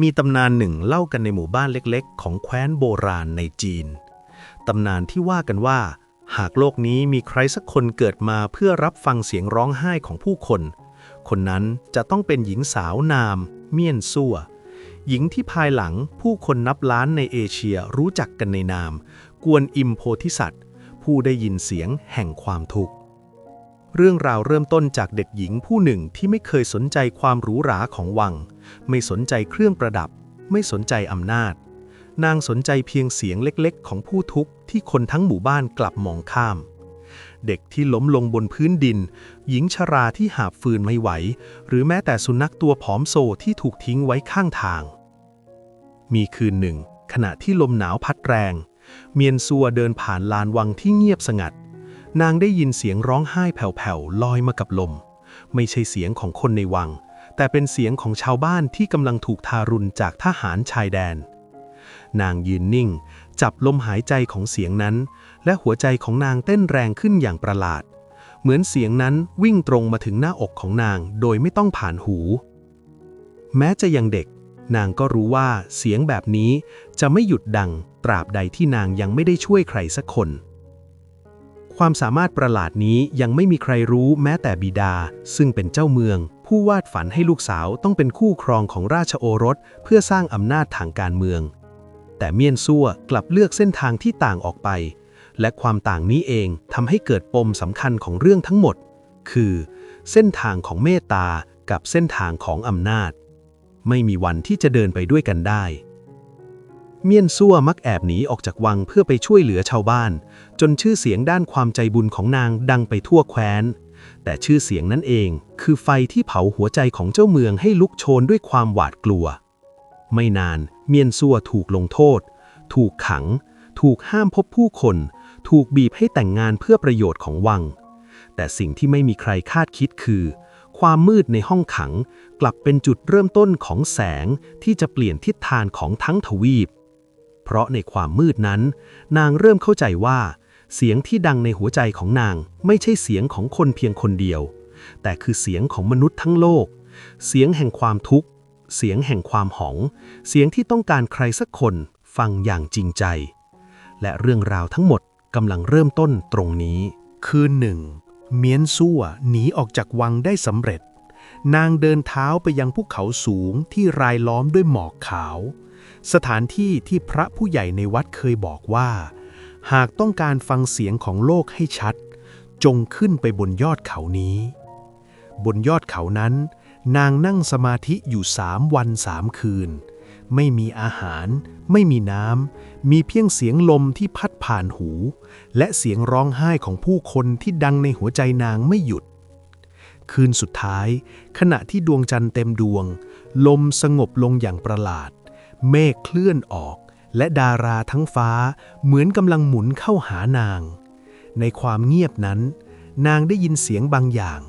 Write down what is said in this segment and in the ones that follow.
มีตำนานหนึ่งเล่ากันในหมู่บ้านเล็กๆ ของแคว้นโบราณในจีน ตำนานที่ว่ากันว่า หากโลกนี้มีใครสักคนเกิดมาเพื่อรับฟังเสียงร้องไห้ของผู้คน คนนั้นจะต้องเป็นหญิงสาวนาม เมียนซัวหญิงที่ภายหลังผู้คนนับล้านในเอเชียรู้จักกันในนาม กวนอิมโพธิสัตว์ ผู้ได้ยินเสียงแห่งความทุกข์ เรื่องราวเริ่มต้นจากเด็กหญิงผู้หนึ่งที่ไม่เคยสนใจความหรูหราของวัง ไม่สนใจเครื่องประดับ ไม่สนใจอำนาจ นางสนใจเพียงเสียงเล็กๆ ของผู้ทุกข์ที่คนทั้งหมู่บ้านกลับมองข้าม เด็กที่ล้มลงบนพื้นดิน หญิงชราที่หาบฟืนไม่ไหว หรือแม้แต่สุนัขตัวผอมโซที่ถูกทิ้งไว้ข้างทาง มีคืนหนึ่ง ขณะที่ลมหนาวพัดแรง เมียนซัวเดินผ่านลานวังที่เงียบสงัด นางได้ยินเสียงร้องไห้แผ่วๆลอยมากับลม ไม่ใช่เสียงของคนในวัง แต่เป็นเสียงของชาวบ้านที่กำลังถูกทารุณจากทหารชายแดน นางยืนนิ่ง จับลมหายใจของเสียงนั้น และหัวใจของนางเต้นแรงขึ้นอย่างประหลาด เหมือนเสียงนั้นวิ่งตรงมาถึงหน้าอกของนางโดยไม่ต้องผ่านหู แม้จะยังเด็ก นางก็รู้ว่าเสียงแบบนี้จะไม่หยุดดังตราบใดที่นางยังไม่ได้ช่วยใครสักคน ความสามารถประหลาดนี้ยังไม่มีใครรู้แม้แต่บิดา ซึ่งเป็นเจ้าเมือง ผู้วาดฝันให้ลูกสาวต้องเป็นคู่ครองของราชโอรส เพื่อสร้างอำนาจทางการเมือง แต่เมียนซัวกลับเลือกเส้นทางที่ต่างออกไป และความต่างนี้เองทำให้เกิดปมสำคัญของเรื่องทั้งหมด คือ เส้นทางของเมตตากับเส้นทางของอำนาจ ไม่มีวันที่จะเดินไปด้วยกันได้ เมียนซัวมักแอบหนีออกจากวังเพื่อไปช่วยเหลือชาวบ้าน จนชื่อเสียงด้านความใจบุญของนางดังไปทั่วแคว้น แต่ชื่อเสียงนั่นเองคือไฟที่เผาหัวใจของเจ้าเมืองให้ลุกโชนด้วยความหวาดกลัว ไม่นานเมียนซัวถูกลงโทษ ถูกขัง ถูกห้ามพบผู้คน ถูกบีบให้แต่งงานเพื่อประโยชน์ของวัง แต่สิ่งที่ไม่มีใครคาดคิดคือ ความมืดในห้องขัง กลับเป็นจุดเริ่มต้นของแสงที่จะเปลี่ยนทิศทางของทั้งทวีป เพราะในความมืดนั้น นางเริ่มเข้าใจว่า เสียงที่ดังในหัวใจของนางไม่ใช่เสียงของคนเพียงคนเดียว แต่คือเสียงของมนุษย์ทั้งโลก เสียงแห่งความทุกข์ เสียงแห่งความหอง เสียงที่ต้องการใครสักคนฟังอย่างจริงใจ และเรื่องราวทั้งหมดกำลังเริ่มต้นตรงนี้ คืนหนึ่ง เมียนซั่วหนีออกจากวังได้สำเร็จ นางเดินเท้าไปยังภูเขาสูงที่รายล้อมด้วยหมอกขาว สถานที่ที่พระผู้ใหญ่ในวัดเคยบอกว่า หากต้องการฟังเสียงของโลกให้ชัด จงขึ้นไปบนยอดเขานี้ บนยอดเขานั้น นางนั่งสมาธิอยู่สามวันสามคืน ไม่มีอาหาร ไม่มีน้ำ มีเพียงเสียงลมที่พัดผ่านหู และเสียงร้องไห้ของผู้คนที่ดังในหัวใจนางไม่หยุด คืนสุดท้าย ขณะที่ดวงจันทร์เต็มดวง ลมสงบลงอย่างประหลาด เมฆเคลื่อนออก และดาราทั้งฟ้าเหมือนกำลังหมุนเข้าหานาง ในความเงียบนั้น นางได้ยินเสียงบางอย่าง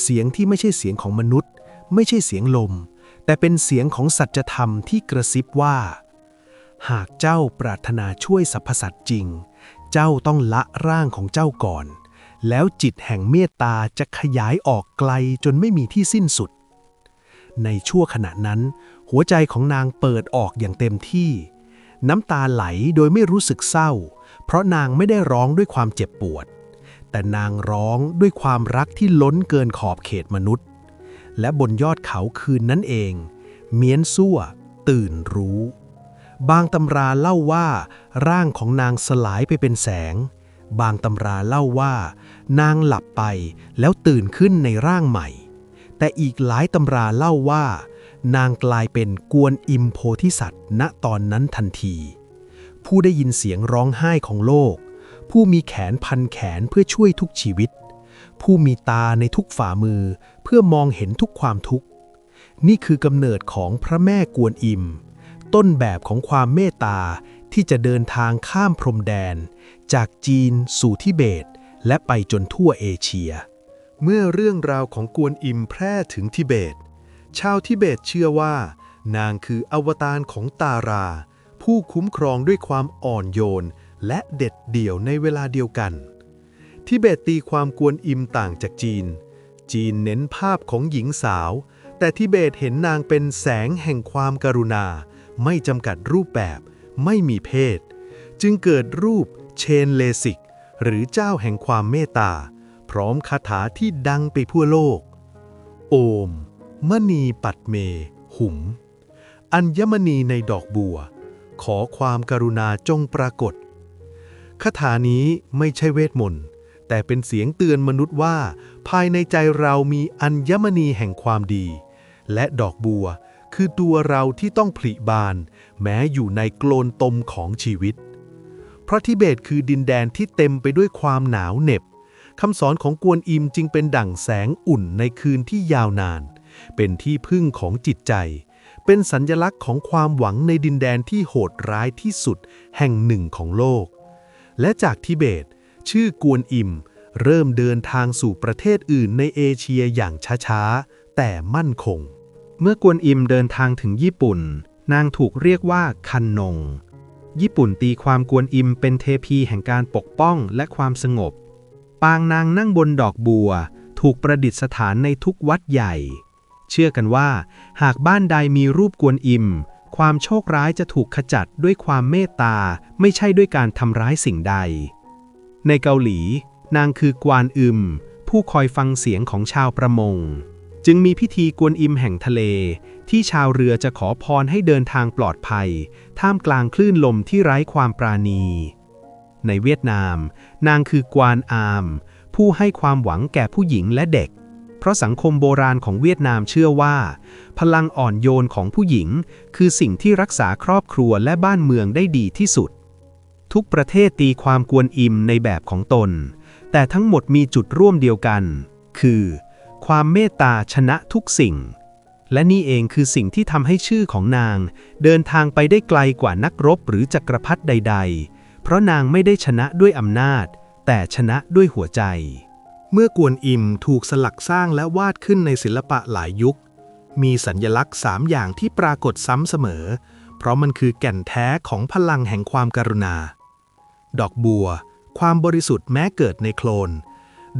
เสียงที่ไม่ใช่เสียงของมนุษย์ ไม่ใช่เสียงลม แต่เป็นเสียงของสัจธรรมที่กระซิบว่า หากเจ้าปรารถนาช่วยสรรพสัตว์จริง เจ้าต้องละร่างของเจ้าก่อน แล้วจิตแห่งเมตตาจะขยายออกไกลจนไม่มีที่สิ้นสุด ในชั่วขณะนั้น หัวใจของนางเปิดออกอย่างเต็มที่ น้ำตาไหลโดยไม่รู้สึกเศร้า เพราะนางไม่ได้ร้องด้วยความเจ็บปวด แต่นางร้องด้วยความรักที่ล้นเกินขอบเขตมนุษย์ และบนยอดเขาคืนนั้นเอง เมียนซั่ว ตื่นรู้ บางตำราเล่าว่า ร่างของนางสลายไปเป็นแสง บางตำราเล่าว่า นางหลับไปแล้วตื่นขึ้นในร่างใหม่ แต่อีกหลายตำราเล่าว่า นางกลายเป็นกวนอิมโพธิสัตว์ณตอนนั้นทันที ผู้ได้ยินเสียงร้องไห้ของโลก ผู้มีแขนพันแขนเพื่อช่วยทุกชีวิต ผู้มีตาในทุกฝ่ามือเพื่อมองเห็นทุกความทุกข์ นี่คือกำเนิดของพระแม่กวนอิม ต้นแบบของความเมตตาที่จะเดินทางข้ามพรมแดน จากจีนสู่ทิเบต และไปจนทั่วเอเชีย เมื่อเรื่องราวของกวนอิมแพร่ถึงทิเบต ชาวทิเบตเชื่อว่า นางคืออวตารของตารา ผู้คุ้มครองด้วยความอ่อนโยน และเด็ดเดี่ยวในเวลาเดียวกัน ทิเบตตีความกวนอิมต่างจากจีน จีนเน้นภาพของหญิงสาว แต่ทิเบตเห็นนางเป็นแสงแห่งความกรุณา ไม่จำกัดรูปแบบ ไม่มีเพศ จึงเกิดรูปเชนเลสิก หรือเจ้าแห่งความเมตตา พร้อมคาถาที่ดังไปทั่วโลก โอม มณีปัดเม หุม อัญมณีในดอกบัว ขอความกรุณาจงปรากฏคาถานี้ไม่ใช่เวทมนต์ แต่เป็นเสียงเตือนมนุษย์ว่า ภายในใจเรามีอัญมณีแห่งความดี และดอกบัวคือตัวเราที่ต้องผลิบาน แม้อยู่ในโกลนตมของชีวิต พระทิเบตคือดินแดนที่เต็มไปด้วยความหนาวเหน็บคำสอนของกวนอิมจึงเป็นดั่งแสงอุ่นในคืนที่ยาวนาน เป็นที่พึ่งของจิตใจ เป็นสัญญลักษณ์ของความหวังในดินแดนที่โหดร้ายที่สุดแห่งหนึ่งของโลก และจากทิเบต ชื่อกวนอิม เริ่มเดินทางสู่ประเทศอื่นในเอเชียอย่างช้าๆ แต่มั่นคง เมื่อกวนอิมเดินทางถึงญี่ปุ่น นางถูกเรียกว่าคันนง ญี่ปุ่นตีความกวนอิมเป็นเทพีแห่งการปกป้องและความสงบ ปางนางนั่งบนดอกบัวถูกประดิษฐานในทุกวัดใหญ่ เชื่อกันว่า หากบ้านใดมีรูปกวนอิม ความโชคร้ายจะถูกขจัดด้วยความเมตตา ไม่ใช่ด้วยการทำร้ายสิ่งใด ในเกาหลี นางคือกวานอึม ผู้คอยฟังเสียงของชาวประมง จึงมีพิธีกวนอิมแห่งทะเล ที่ชาวเรือจะขอพรให้เดินทางปลอดภัย ท่ามกลางคลื่นลมที่ไร้ความปราณี ในเวียดนาม นางคือกวานอาม ผู้ให้ความหวังแก่ผู้หญิงและเด็ก เพราะสังคมโบราณของเวียดนามเชื่อว่า พลังอ่อนโยนของผู้หญิง คือสิ่งที่รักษาครอบครัวและบ้านเมืองได้ดีที่สุด ทุกประเทศตีความกวนอิมในแบบของตน แต่ทั้งหมดมีจุดร่วมเดียวกัน คือ ความเมตตาชนะทุกสิ่ง และนี่เองคือสิ่งที่ทำให้ชื่อของนาง เดินทางไปได้ไกลกว่านักรบหรือจักรพรรดิใด ๆ เพราะนางไม่ได้ชนะด้วยอำนาจ แต่ชนะด้วยหัวใจ เมื่อกวนอิมถูกสลักสร้างและวาดขึ้นในศิลปะหลายยุค มีสัญญลักษณ์สามอย่างที่ปรากฏซ้ำเสมอ เพราะมันคือแก่นแท้ของพลังแห่งความการุณา ดอกบัว ความบริสุทธิ์แม้เกิดในโคลน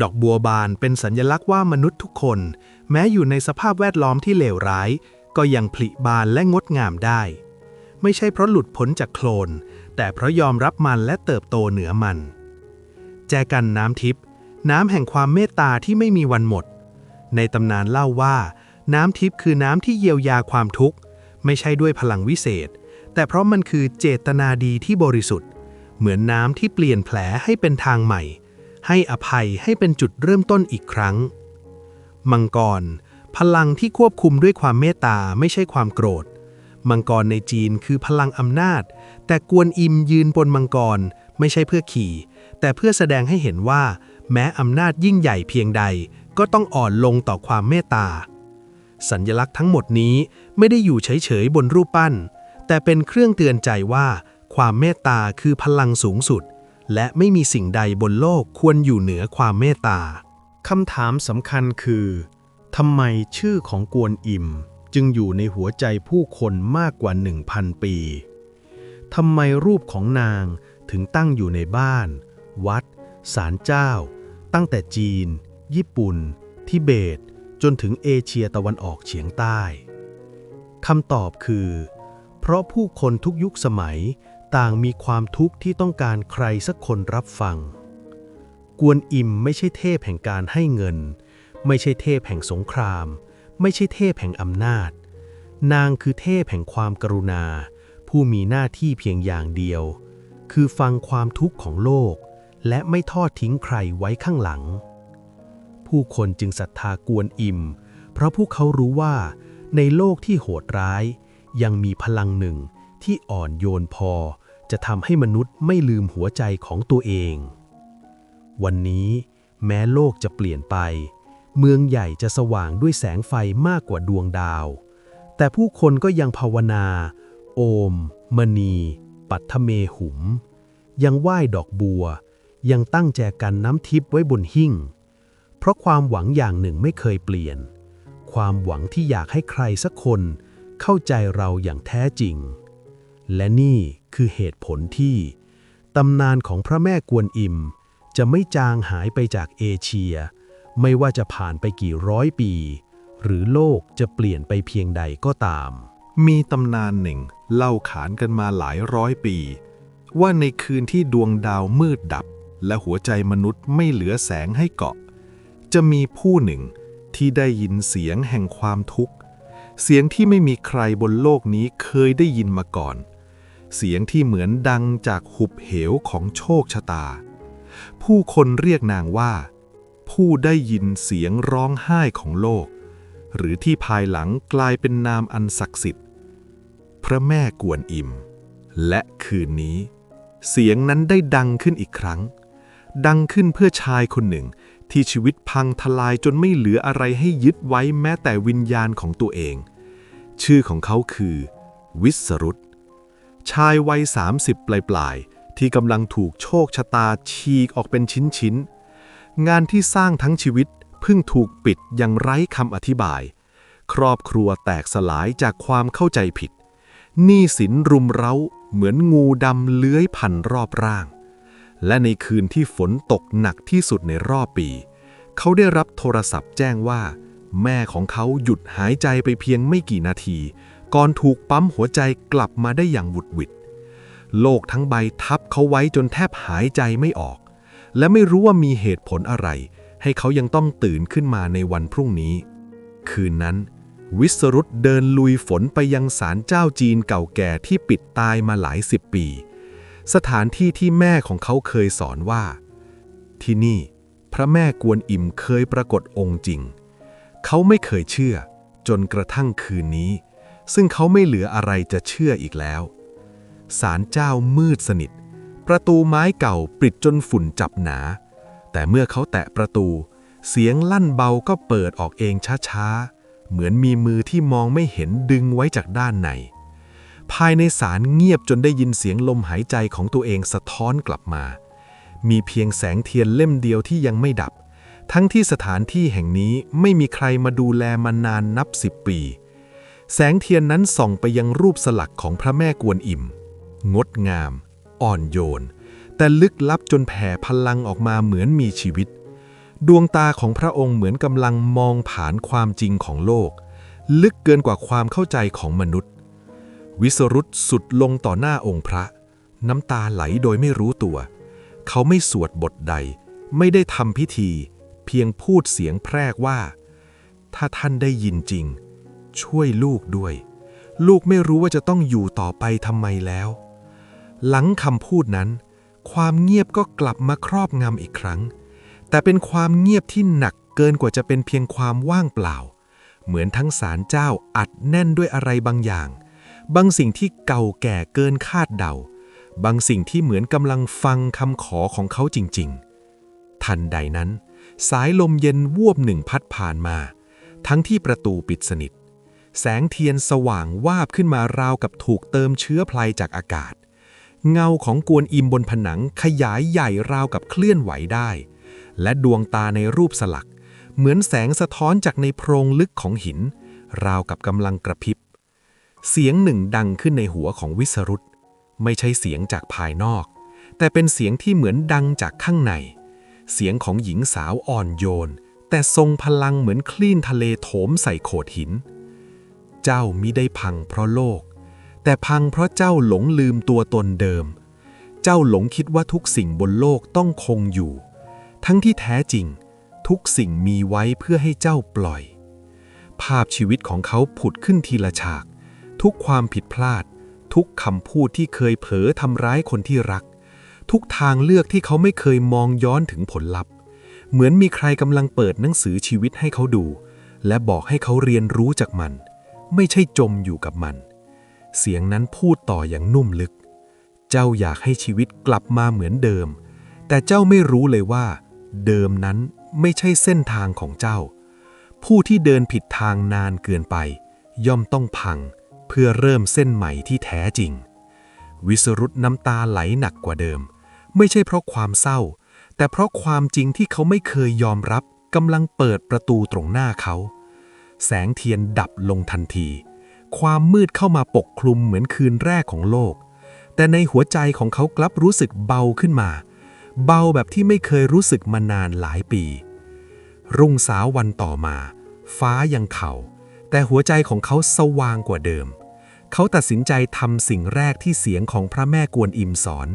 ดอกบัวบานเป็นสัญญลักษณ์ว่ามนุษย์ทุกคน แม้อยู่ในสภาพแวดล้อมที่เลวร้าย ก็ยังผลิบานและงดงามได้ ไม่ใช่เพราะหลุดพ้นจากโคลน แต่เพราะยอมรับมันและเติบโตเหนือมัน แจกันน้ำทิพย์ น้ำแห่งความเมตตาที่ไม่มีวันหมด ในตำนานเล่าว่า น้ำทิพย์คือน้ำที่เยียวยาความทุกข์ ไม่ใช่ด้วยพลังวิเศษ แต่เพราะมันคือเจตนาดีที่บริสุทธิ์ เหมือนน้ำที่เปลี่ยนแผลให้เป็นทางใหม่ ให้อภัยให้เป็นจุดเริ่มต้นอีกครั้ง มังกร พลังที่ควบคุมด้วยความเมตตาไม่ใช่ความโกรธ มังกรในจีนคือพลังอำนาจ แต่กวนอิมยืนบนมังกรไม่ใช่เพื่อขี่ แต่เพื่อแสดงให้เห็นว่า แม้อำนาจยิ่งใหญ่เพียงใดก็ต้องอ่อนลงต่อความเมตตา สัญญลักษณ์ทั้งหมดนี้ไม่ได้อยู่เฉยๆบนรูปปั้น แต่เป็นเครื่องเตือนใจว่า ความเมตตาคือพลังสูงสุด และไม่มีสิ่งใดบนโลกควรอยู่เหนือความเมตตาคำถามสำคัญคือทำไมชื่อของกวนอิมจึงอยู่ในหัวใจผู้คนมากกว่า 1,000 ปี ทำไมรูปของนางถึงตั้งอยู่ในบ้าน วัด ศาลเจ้า ตั้งแต่จีน ญี่ปุ่น ทิเบต จนถึงเอเชียตะวันออกเฉียงใต้คำตอบคือ เพราะผู้คนทุกยุคสมัยต่างมีความทุกข์ที่ต้องการใครสักคนรับฟัง กวนอิมไม่ใช่เทพแห่งการให้เงิน ไม่ใช่เทพแห่งสงคราม ไม่ใช่เทพแห่งอำนาจ นางคือเทพแห่งความกรุณา ผู้มีหน้าที่เพียงอย่างเดียว คือฟังความทุกข์ของโลก และไม่ทอดทิ้งใครไว้ข้างหลัง ผู้คนจึงศรัทธากวนอิม เพราะพวกเขารู้ว่า ในโลกที่โหดร้าย ยังมีพลังหนึ่งที่อ่อนโยนพอ จะทำให้มนุษย์ไม่ลืมหัวใจของตัวเอง วันนี้แม้โลกจะเปลี่ยนไป เมืองใหญ่จะสว่างด้วยแสงไฟมากกว่าดวงดาว แต่ผู้คนก็ยังภาวนา โอม มณี ปัทเมหุม ยังไหว้ดอกบัว ยังตั้งแจกันน้ำทิพย์ไว้บนหิ้ง เพราะความหวังอย่างหนึ่งไม่เคยเปลี่ยน ความหวังที่อยากให้ใครสักคนเข้าใจเราอย่างแท้จริง และนี่คือเหตุผลที่ตำนานของพระแม่กวนอิม จะไม่จางหายไปจากเอเชีย ไม่ว่าจะผ่านไปกี่ร้อยปี หรือโลกจะเปลี่ยนไปเพียงใดก็ตาม มีตำนานหนึ่งเล่าขานกันมาหลายร้อยปี ว่าในคืนที่ดวงดาวมืดดับ และหัวใจมนุษย์ไม่เหลือแสงให้เกาะ จะมีผู้หนึ่งที่ได้ยินเสียงแห่งความทุกข์ เสียงที่ไม่มีใครบนโลกนี้เคยได้ยินมาก่อน เสียงที่เหมือนดังจากหุบเหวของโชคชะตา ผู้คนเรียกนางว่า ผู้ได้ยินเสียงร้องไห้ของโลก หรือที่ภายหลังกลายเป็นนามอันศักดิ์สิทธิ์ พระแม่กวนอิม และคืนนี้ เสียงนั้นได้ดังขึ้นอีกครั้ง ดังขึ้นเพื่อชายคนหนึ่ง ที่ชีวิตพังทลายจนไม่เหลืออะไรให้ยึดไว้แม้แต่วิญญาณของตัวเอง ชื่อของเขาคือ วิสรุตชายวัย 30 ปลายๆที่กำลังถูกโชคชะตาฉีกออกเป็นชิ้นๆงานที่สร้างทั้งชีวิตเพิ่งถูกปิดอย่างไร้คำอธิบาย ครอบครัวแตกสลายจากความเข้าใจผิดหนี้สินรุมเร้าเหมือนงูดำเลื้อยพันรอบร่าง และในคืนที่ฝนตกหนักที่สุดในรอบปี เขาได้รับโทรศัพท์แจ้งว่า แม่ของเขาหยุดหายใจไปเพียงไม่กี่นาที ก่อนถูกปั๊มหัวใจกลับมาได้อย่างหวุดหวิด โลกทั้งใบทับเขาไว้จนแทบหายใจไม่ออก และไม่รู้ว่ามีเหตุผลอะไร ให้เขายังต้องตื่นขึ้นมาในวันพรุ่งนี้ คืนนั้น วิสรุตเดินลุยฝนไปยังศาลเจ้าจีนเก่าแก่ที่ปิดตายมาหลายสิบปี สถานที่ที่แม่ของเขาเคยสอนว่า ที่นี่ พระแม่กวนอิมเคยปรากฏองค์จริง เขาไม่เคยเชื่อ จนกระทั่งคืนนี้ ซึ่งเขาไม่เหลืออะไรจะเชื่ออีกแล้วศาลเจ้ามืดสนิท ประตูไม้เก่าปิดจนฝุ่นจับหนา แต่เมื่อเขาแตะประตู เสียงลั่นเบาก็เปิดออกเองช้าๆ เหมือนมีมือที่มองไม่เห็นดึงไว้จากด้านใน ภายในศาลเงียบจนได้ยินเสียงลมหายใจของตัวเองสะท้อนกลับมา มีเพียงแสงเทียนเล่มเดียวที่ยังไม่ดับ ทั้งที่สถานที่แห่งนี้ไม่มีใครมาดูแลมานานนับสิบปี แสงเทียนนั้นส่องไปยังรูปสลักของพระแม่กวนอิม งดงาม อ่อนโยน แต่ลึกลับจนแผ่พลังออกมาเหมือนมีชีวิต ดวงตาของพระองค์เหมือนกำลังมองผ่านความจริงของโลก ลึกเกินกว่าความเข้าใจของมนุษย์ วิสรุตสุดลงต่อหน้าองค์พระ น้ำตาไหลโดยไม่รู้ตัว เขาไม่สวดบทใด ไม่ได้ทำพิธี เพียงพูดเสียงแพรกว่า ถ้าท่านได้ยินจริง ช่วยลูกด้วย ลูกไม่รู้ว่าจะต้องอยู่ต่อไปทำไมแล้ว หลังคำพูดนั้น ความเงียบก็กลับมาครอบงำอีกครั้ง แต่เป็นความเงียบที่หนักเกินกว่าจะเป็นเพียงความว่างเปล่า เหมือนทั้งสารเจ้าอัดแน่นด้วยอะไรบางอย่าง บางสิ่งที่เก่าแก่เกินคาดเดา บางสิ่งที่เหมือนกำลังฟังคำขอของเขาจริง ๆ ทันใดนั้น สายลมเย็นววบหนึ่งพัดผ่านมา ทั้งที่ประตูปิดสนิท แสงเทียนสว่างวาบขึ้นมาราวกับถูกเติมเชื้อพลจากอากาศ เงาของกวนอิมบนผนังขยายใหญ่ราวกับเคลื่อนไหวได้ และดวงตาในรูปสลัก เหมือนแสงสะท้อนจากในโพรงลึกของหิน ราวกับกำลังกระพริบ เสียงหนึ่งดังขึ้นในหัวของวิสรุตไม่ใช่เสียงจากภายนอก แต่เป็นเสียงที่เหมือนดังจากข้างใน เสียงของหญิงสาวอ่อนโยน แต่ทรงพลังเหมือนคลื่นทะเลโถมใส่โขดหิน เจ้ามิได้พังเพราะโลก แต่พังเพราะเจ้าหลงลืมตัวตนเดิม เจ้าหลงคิดว่าทุกสิ่งบนโลกต้องคงอยู่ ทั้งที่แท้จริง ทุกสิ่งมีไว้เพื่อให้เจ้าปล่อย ภาพชีวิตของเขาผุดขึ้นทีละฉาก ทุกความผิดพลาด ทุกคำพูดที่เคยเผลอทำร้ายคนที่รัก ทุกทางเลือกที่เขาไม่เคยมองย้อนถึงผลลัพธ์ เหมือนมีใครกำลังเปิดหนังสือชีวิตให้เขาดู และบอกให้เขาเรียนรู้จากมัน ไม่ใช่จมอยู่กับมัน เสียงนั้นพูดต่ออย่างนุ่มลึก เจ้าอยากให้ชีวิตกลับมาเหมือนเดิม แต่เจ้าไม่รู้เลยว่า เดิมนั้นไม่ใช่เส้นทางของเจ้า ผู้ที่เดินผิดทางนานเกินไป ย่อมต้องพัง เพื่อเริ่มเส้นใหม่ที่แท้จริง วิสรุตน้ำตาไหลหนักกว่าเดิม ไม่ใช่เพราะความเศร้า แต่เพราะความจริงที่เขาไม่เคยยอมรับกำลังเปิดประตูตรงหน้าเขา แสงเทียนดับลงทันที ความมืดเข้ามาปกคลุมเหมือนคืนแรกของโลก แต่ในหัวใจของเขากลับรู้สึกเบาขึ้นมา เบาแบบที่ไม่เคยรู้สึกมานานหลายปี รุ่งสาววันต่อมา ฟ้ายังเข่า แต่หัวใจของเขาสว่างกว่าเดิม เขาตัดสินใจทำสิ่งแรกที่เสียงของพระแม่กวนอิมสอน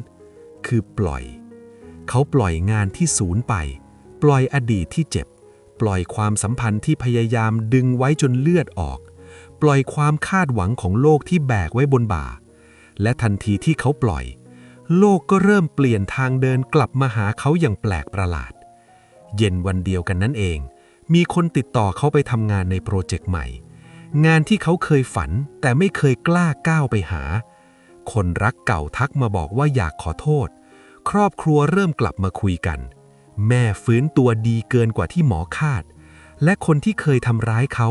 คือปล่อย เขาปล่อยงานที่สูญไป ปล่อยอดีตที่เจ็บ ปล่อยความสัมพันธ์ที่พยายามดึงไว้จนเลือดออก ปล่อยความคาดหวังของโลกที่แบกไว้บนบ่า และทันทีที่เขาปล่อย โลกก็เริ่มเปลี่ยนทางเดินกลับมาหาเขาอย่างแปลกประหลาด เย็นวันเดียวกันนั่นเอง มีคนติดต่อเขาไปทำงานในโปรเจกต์ใหม่ งานที่เขาเคยฝันแต่ไม่เคยกล้าก้าวไปหา คนรักเก่าทักมาบอกว่าอยากขอโทษ ครอบครัวเริ่มกลับมาคุยกัน แม่ฟื้นตัวดีเกินกว่าที่หมอคาด และคนที่เคยทำร้ายเขา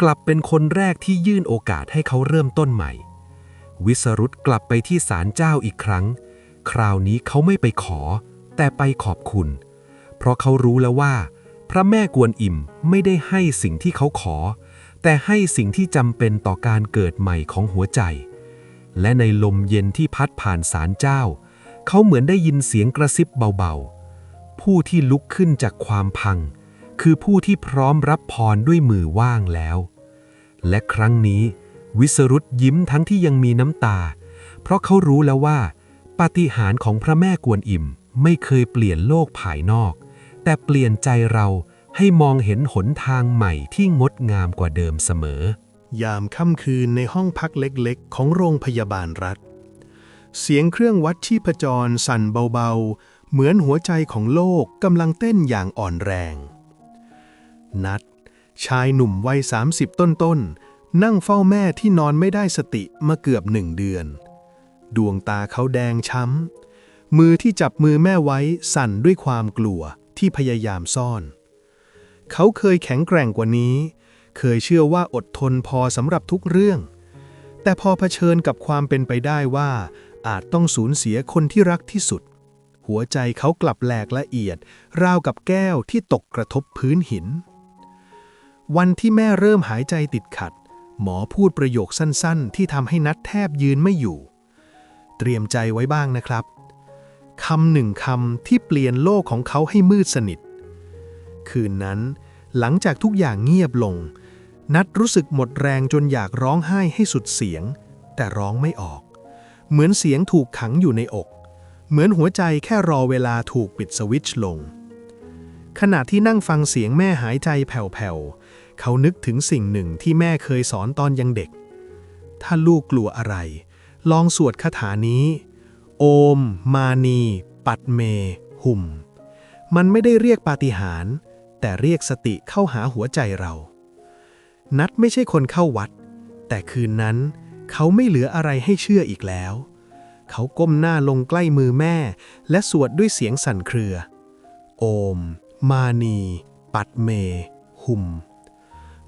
กลับเป็นคนแรกที่ยื่นโอกาสให้เขาเริ่มต้นใหม่ วิสรุตกลับไปที่ศาลเจ้าอีกครั้ง คราวนี้เขาไม่ไปขอ แต่ไปขอบคุณ เพราะเขารู้แล้วว่า พระแม่กวนอิมไม่ได้ให้สิ่งที่เขาขอ แต่ให้สิ่งที่จำเป็นต่อการเกิดใหม่ของหัวใจ และในลมเย็นที่พัดผ่านศาลเจ้า เขาเหมือนได้ยินเสียงกระซิบเบาๆ ผู้ที่ลุกขึ้นจากความพัง คือผู้ที่พร้อมรับพรด้วยมือว่างแล้ว และครั้งนี้ วิสรุตยิ้มทั้งที่ยังมีน้ำตา เพราะเขารู้แล้วว่าปาฏิหาริย์ของพระแม่กวนอิมไม่เคยเปลี่ยนโลกภายนอก แต่เปลี่ยนใจเราให้มองเห็นหนทางใหม่ที่งดงามกว่าเดิมเสมอ ยามค่ำคืนในห้องพักเล็กๆ ของโรงพยาบาลรัฐ เสียงเครื่องวัดชีพจรสั่นเบาๆ เหมือนหัวใจของโลกกำลังเต้นอย่างอ่อนแรง นัด ชายหนุ่มวัย 30 ต้นๆ นั่งเฝ้าแม่ที่นอนไม่ได้สติมาเกือบหนึ่งเดือน ดวงตาเขาแดงช้ำมือที่จับมือแม่ไว้สั่นด้วยความกลัว ที่พยายามซ่อน เขาเคยแข็งแกร่งกว่านี้ เคยเชื่อว่าอดทนพอสำหรับทุกเรื่อง แต่พอเผชิญกับความเป็นไปได้ว่า อาจต้องสูญเสียคนที่รักที่สุด หัวใจเขากลับแหลกละเอียด ราวกับแก้วที่ตกกระทบพื้นหิน วันที่แม่เริ่มหายใจติดขัด หมอพูดประโยคสั้น ๆ ที่ทำให้นัดแทบยืนไม่อยู่ เตรียมใจไว้บ้างนะครับ คำหนึ่งคำที่เปลี่ยนโลกของเขาให้มืดสนิท คืนนั้น หลังจากทุกอย่างเงียบลง นัดรู้สึกหมดแรงจนอยากร้องไห้ให้สุดเสียง แต่ร้องไม่ออก เหมือนเสียงถูกขังอยู่ในอก เหมือนหัวใจแค่รอเวลาถูกปิดสวิตช์ลง ขณะที่นั่งฟังเสียงแม่หายใจแผ่วๆ เขานึกถึงสิ่งหนึ่งที่แม่เคยสอนตอนยังเด็ก ถ้าลูกกลัวอะไร ลองสวดคาถานี้ โอม มานี ปัดเม หุมมันไม่ได้เรียกปาฏิหาริย์แต่เรียกสติเข้าหาหัวใจเรา นัดไม่ใช่คนเข้าวัด แต่คืนนั้น เขาไม่เหลืออะไรให้เชื่ออีกแล้ว เขาก้มหน้าลงใกล้มือแม่ และสวดด้วยเสียงสั่นเครือ โอม มานี ปัดเม หุม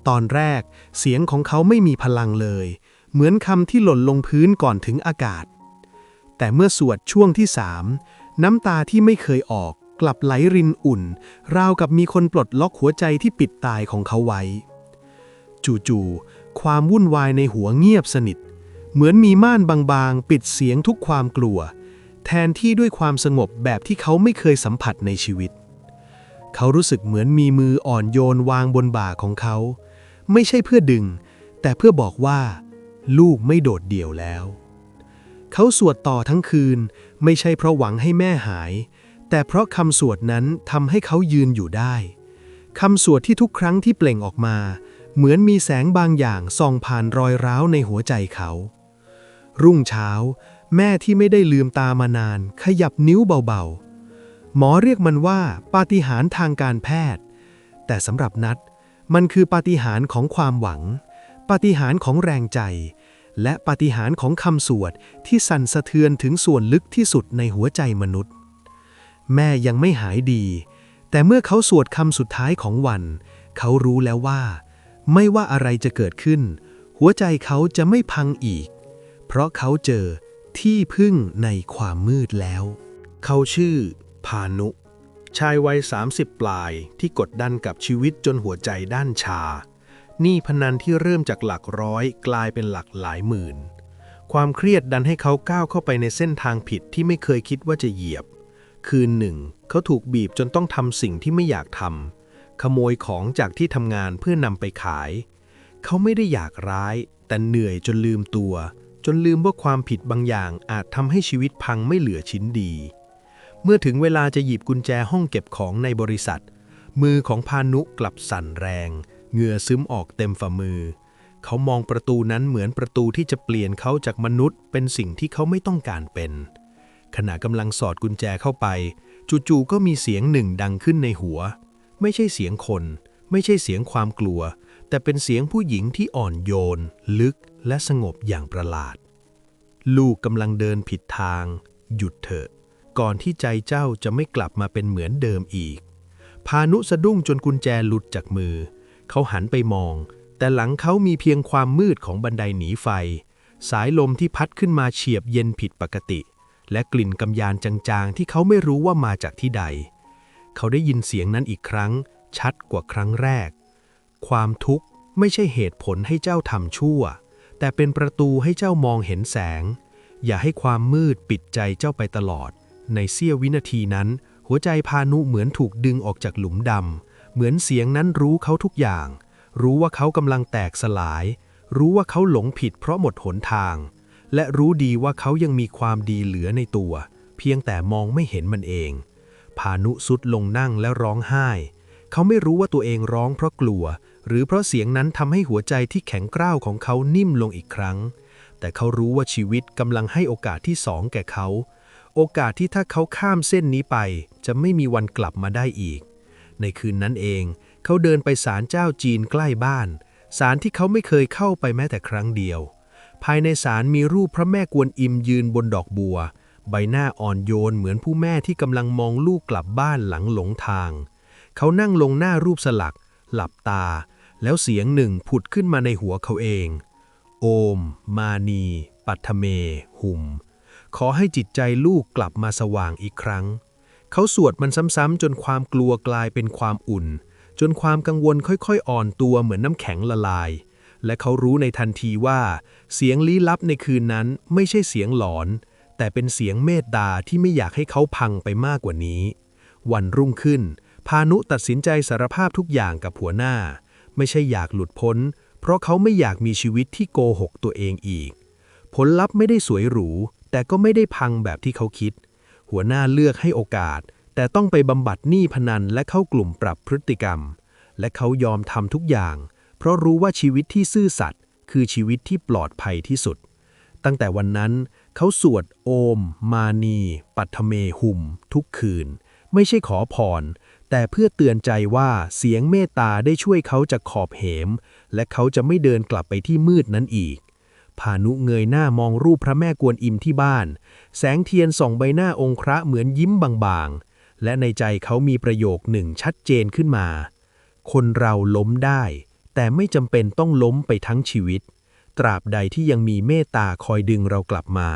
ตอนแรกเสียงของเขาไม่มีพลังเลย เหมือนคำที่หล่นลงพื้นก่อนถึงอากาศ แต่เมื่อสวดช่วงที่สามน้ำตาที่ไม่เคยออกกลับไหลรินอุ่น ราวกับมีคนปลดล็อกหัวใจที่ปิดตายของเขาไว้ จู่ๆ ความวุ่นวายในหัวเงียบสนิท เหมือนมีม่านบางๆ ปิดเสียงทุกความกลัว แทนที่ด้วยความสงบแบบที่เขาไม่เคยสัมผัสในชีวิต เขารู้สึกเหมือนมีมืออ่อนโยนวางบนบ่าของเขา ไม่ใช่เพื่อดึง แต่เพื่อบอกว่า ลูกไม่โดดเดี่ยวแล้ว เขาสวดต่อทั้งคืน ไม่ใช่เพราะหวังให้แม่หาย แต่เพราะคำสวดนั้นทำให้เขายืนอยู่ได้คำสวดที่ทุกครั้งที่เปล่งออกมา เหมือนมีแสงบางอย่างส่องผ่านรอยร้าวในหัวใจเขา รุ่งเช้า แม่ที่ไม่ได้ลืมตามานาน ขยับนิ้วเบาๆ หมอเรียกมันว่าปาฏิหาริย์ทางการแพทย์ แต่สำหรับนัด มันคือปาฏิหาริย์ของความหวัง ปาฏิหาริย์ของแรงใจ และปาฏิหาริย์ของคำสวดที่สั่นสะเทือนถึงส่วนลึกที่สุดในหัวใจมนุษย์ แม่ยังไม่หายดี แต่เมื่อเขาสวดคำสุดท้ายของวัน เขารู้แล้วว่า ไม่ว่าอะไรจะเกิดขึ้น หัวใจเขาจะไม่พังอีก เพราะเขาเจอที่พึ่งในความมืดแล้ว เขาชื่อ พานุ ชายวัย 30 ปลายที่กดดันกับชีวิตจนหัวใจด้านชา หนี้พนันที่เริ่มจากหลักร้อยกลายเป็นหลักหลายหมื่น ความเครียดดันให้เขาก้าวเข้าไปในเส้นทางผิดที่ไม่เคยคิดว่าจะเหยียบ คืนหนึ่ง เขาถูกบีบจนต้องทำสิ่งที่ไม่อยากทำขโมยของจากที่ทำงานเพื่อนำไปขาย เขาไม่ได้อยากร้าย แต่เหนื่อยจนลืมตัว จนลืมว่าความผิดบางอย่างอาจทำให้ชีวิตพังไม่เหลือชิ้นดี เมื่อถึงเวลาจะหยิบกุญแจห้องเก็บของในบริษัท มือของพานุกลับสั่นแรง เหงื่อซึมออกเต็มฝ่ามือ เขามองประตูนั้นเหมือนประตูที่จะเปลี่ยนเขาจากมนุษย์ เป็นสิ่งที่เขาไม่ต้องการเป็น ขณะกำลังสอดกุญแจเข้าไป จู่ๆก็มีเสียงหนึ่งดังขึ้นในหัว ไม่ใช่เสียงคน ไม่ใช่เสียงความกลัว แต่เป็นเสียงผู้หญิงที่อ่อนโยน ลึกและสงบอย่างประหลาด ลูกกำลังเดินผิดทาง หยุดเถอะ ก่อนที่ใจเจ้าจะไม่กลับมาเป็นเหมือนเดิมอีก พานุสะดุ้งจนกุญแจหลุดจากมือ เขาหันไปมอง แต่หลังเขามีเพียงความมืดของบันไดหนีไฟ สายลมที่พัดขึ้นมาเฉียบเย็นผิดปกติ และกลิ่นกำยานจางๆ ที่เขาไม่รู้ว่ามาจากที่ใด เขาได้ยินเสียงนั้นอีกครั้ง ชัดกว่าครั้งแรก ความทุกข์ไม่ใช่เหตุผลให้เจ้าทำชั่ว แต่เป็นประตูให้เจ้ามองเห็นแสง อย่าให้ความมืดปิดใจเจ้าไปตลอด ในเสี้ยววินาทีนั้น หัวใจพานุเหมือนถูกดึงออกจากหลุมดำ เหมือนเสียงนั้นรู้เขาทุกอย่าง รู้ว่าเขากำลังแตกสลาย รู้ว่าเขาหลงผิดเพราะหมดหนทาง และรู้ดีว่าเขายังมีความดีเหลือในตัว เพียงแต่มองไม่เห็นมันเอง พานุสุดลงนั่งและร้องไห้ เขาไม่รู้ว่าตัวเองร้องเพราะกลัว หรือเพราะเสียงนั้นทำให้หัวใจที่แข็งกร้าวของเขานิ่มลงอีกครั้ง แต่เขารู้ว่าชีวิตกำลังให้โอกาสที่สองแก่เขา โอกาสที่ถ้าเขาข้ามเส้นนี้ไป จะไม่มีวันกลับมาได้อีก ในคืนนั้นเอง เขาเดินไปศาลเจ้าจีนใกล้บ้าน ศาลที่เขาไม่เคยเข้าไปแม้แต่ครั้งเดียว ภายในศาลมีรูปพระแม่กวนอิมยืนบนดอกบัว ใบหน้าอ่อนโยนเหมือนผู้แม่ที่กำลังมองลูกกลับบ้านหลังหลงทาง เขานั่งลงหน้ารูปสลัก หลับตา แล้วเสียงหนึ่งผุดขึ้นมาในหัวเขาเอง โอม มานี ปัทเม หุม ขอให้จิตใจลูกกลับมาสว่างอีกครั้ง เขาสวดมันซ้ำๆจนความกลัวกลายเป็นความอุ่น จนความกังวลค่อยๆ อ่อนตัวเหมือนน้ำแข็งละลาย และเขารู้ในทันทีว่า เสียงลี้ลับในคืนนั้นไม่ใช่เสียงหลอน แต่เป็นเสียงเมตตาที่ไม่อยากให้เขาพังไปมากกว่านี้ วันรุ่งขึ้น พานุตัดสินใจสารภาพทุกอย่างกับหัวหน้า ไม่ใช่อยากหลุดพ้น เพราะเขาไม่อยากมีชีวิตที่โกหกตัวเองอีก ผลลัพธ์ไม่ได้สวยหรู แต่ก็ไม่ได้พังแบบที่เขาคิด หัวหน้าเลือกให้โอกาส แต่ต้องไปบำบัดหนี้พนันและเข้ากลุ่มปรับพฤติกรรม และเขายอมทำทุกอย่าง เพราะรู้ว่าชีวิตที่ซื่อสัตย์คือชีวิตที่ปลอดภัยที่สุด ตั้งแต่วันนั้น เขาสวดโอม มานี ปัทเมหุม ทุกคืน ไม่ใช่ขอพร แต่เพื่อเตือนใจว่าเสียงเมตตาได้ช่วยเขาจากขอบเหม และเขาจะไม่เดินกลับไปที่มืดนั้นอีก พานุเงยหน้ามองรูปพระแม่กวนอิมที่บ้าน แสงเทียนส่องใบหน้าองค์พระเหมือนยิ้มบางๆ และในใจเขามีประโยคหนึ่งชัดเจนขึ้นมา คนเราล้มได้ แต่ไม่จำเป็นต้องล้มไปทั้งชีวิต ตราบใดที่ยังมีเมตตาคอยดึงเรากลับมา